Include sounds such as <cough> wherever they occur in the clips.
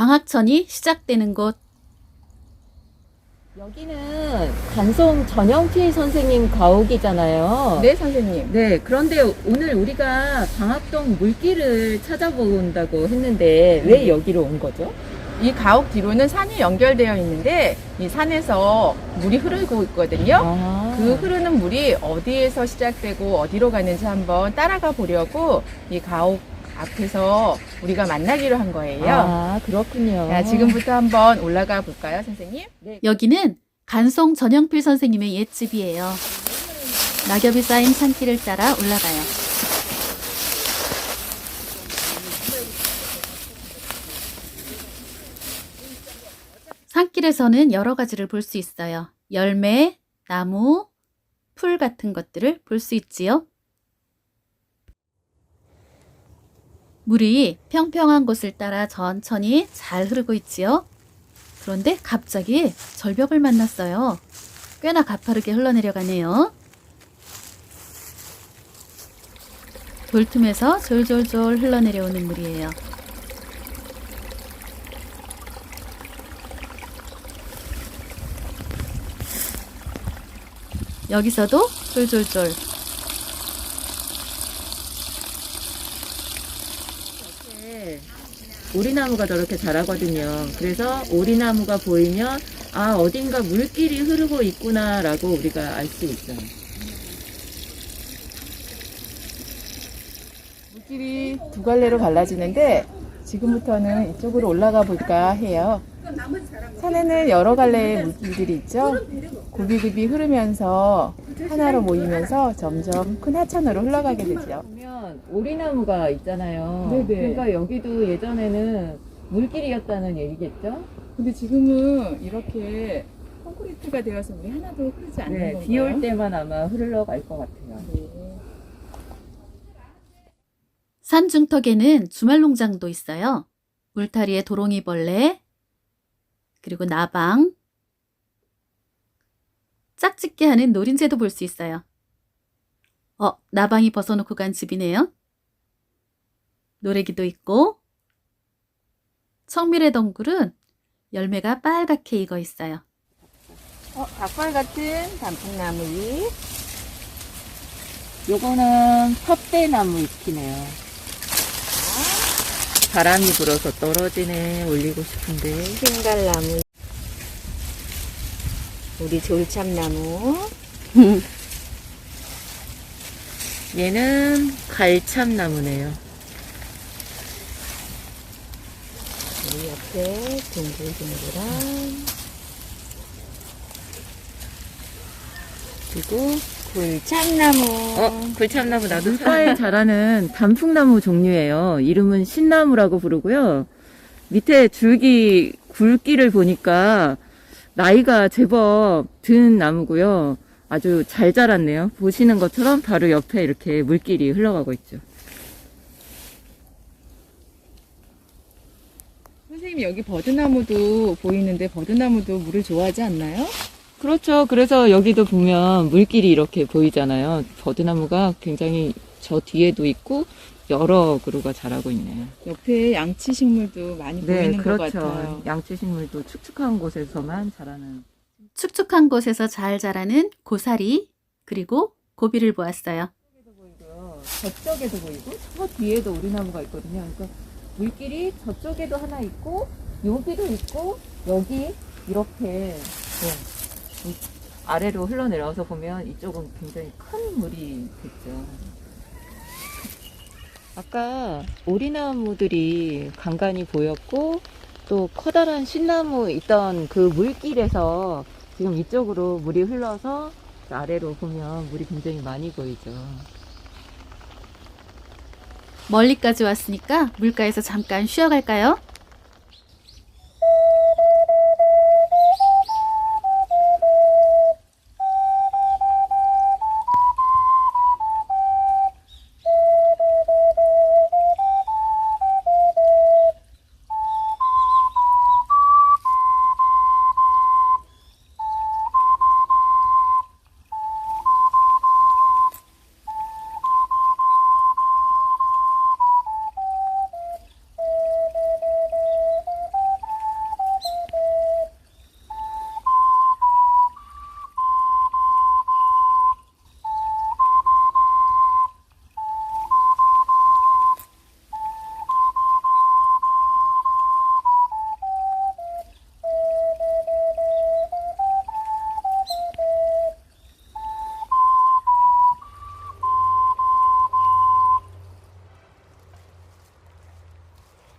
방학천이 시작되는 곳. 여기는 간송 전영필 선생님 가옥이잖아요. 네, 선생님. 네, 그런데 오늘 우리가 방학동 물길을 찾아본다고 했는데 왜 여기로 온 거죠? 이 가옥 뒤로는 산이 연결되어 있는데 이 산에서 물이 흐르고 있거든요. 아, 그 흐르는 물이 어디에서 시작되고 어디로 가는지 한번 따라가 보려고 이 가옥 앞에서 우리가 만나기로 한 거예요. 아, 그렇군요. 자, 지금부터 한번 올라가 볼까요, 선생님? 여기는 간송 전영필 선생님의 옛집이에요. 낙엽이 쌓인 산길을 따라 올라가요. 산길에서는 여러 가지를 볼 수 있어요. 열매, 나무, 풀 같은 것들을 볼 수 있지요. 물이 평평한 곳을 따라 천천히 잘 흐르고 있지요. 그런데 갑자기 절벽을 만났어요. 꽤나 가파르게 흘러내려가네요. 돌틈에서 졸졸졸 흘러내려오는 물이에요. 여기서도 졸졸졸 오리나무가 저렇게 자라거든요. 그래서 오리나무가 보이면 아, 어딘가 물길이 흐르고 있구나라고 우리가 알 수 있어요. 물길이 두 갈래로 갈라지는데 지금부터는 이쪽으로 올라가 볼까 해요. 산에는 여러 갈래의 물길들이 있죠. 굽이굽이 흐르면서 하나로 모이면서 점점 큰 하천으로 흘러가게 되죠. 보면 오리나무가 있잖아요. 네네. 그러니까 여기도 예전에는 물길이었다는 얘기겠죠? 근데 지금은 이렇게 콘크리트가 되어서 물이 하나도 흐르지 않는 네, 건가요? 비 올 때만 아마 흘러갈 것 같아요. 네. 산 중턱에는 주말 농장도 있어요. 울타리에 도롱이벌레, 그리고 나방, 짝짓게 하는 노린재도 볼 수 있어요. 어, 나방이 벗어놓고 간 집이네요. 노래기도 있고, 청밀의 덩굴은 열매가 빨갛게 익어 있어요. 어, 각벌 같은 단풍나무 잎. 요거는 섭대나무 잎이네요. 바람이 불어서 떨어지네. 올리고 싶은데. 흰갈나무 우리 졸참나무 <laughs> 얘는 갈참나무네요. 우리 옆에 둥글둥글한 그리고 굴참나무 어, 굴참나무 나도 물가에 자라는 단풍나무 종류예요. 이름은 신나무라고 부르고요. 밑에 줄기 굵기를 보니까 나이가 제법 든 나무고요. 아주 잘 자랐네요. 보시는 것처럼 바로 옆에 이렇게 물길이 흘러가고 있죠. 선생님 여기 버드나무도 보이는데 버드나무도 물을 좋아하지 않나요? 그렇죠. 그래서 여기도 보면 물길이 이렇게 보이잖아요. 버드나무가 굉장히 저 뒤에도 있고 여러 그루가 자라고 있네요. 옆에 양치 식물도 많이 보이는 것 같아요. 양치 식물도 축축한 곳에서만 자라는. 축축한 곳에서 잘 자라는 고사리, 그리고 고비를 보았어요. 저쪽에도 보이고 저 뒤에도 오리나무가 있거든요. 그러니까 물길이 저쪽에도 하나 있고 여기도 있고 여기 이렇게 네. 이 아래로 흘러내려서 보면 이쪽은 굉장히 큰 물이 됐죠. 아까 오리나무들이 간간히 보였고 또 커다란 신나무 있던 그 물길에서 지금 이쪽으로 물이 흘러서 아래로 보면 물이 굉장히 많이 보이죠. 멀리까지 왔으니까 물가에서 잠깐 쉬어갈까요?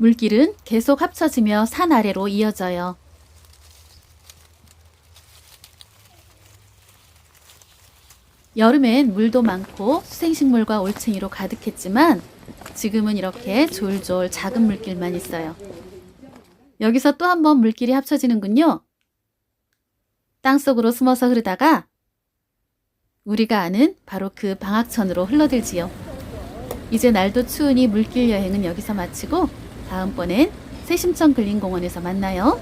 물길은 계속 합쳐지며 산 아래로 이어져요. 여름엔 물도 많고 수생식물과 올챙이로 가득했지만 지금은 이렇게 졸졸 작은 물길만 있어요. 여기서 또 한 번 물길이 합쳐지는군요. 땅속으로 숨어서 흐르다가 우리가 아는 바로 그 방학천으로 흘러들지요. 이제 날도 추우니 물길 여행은 여기서 마치고 다음번엔 새심천 근린공원에서 만나요.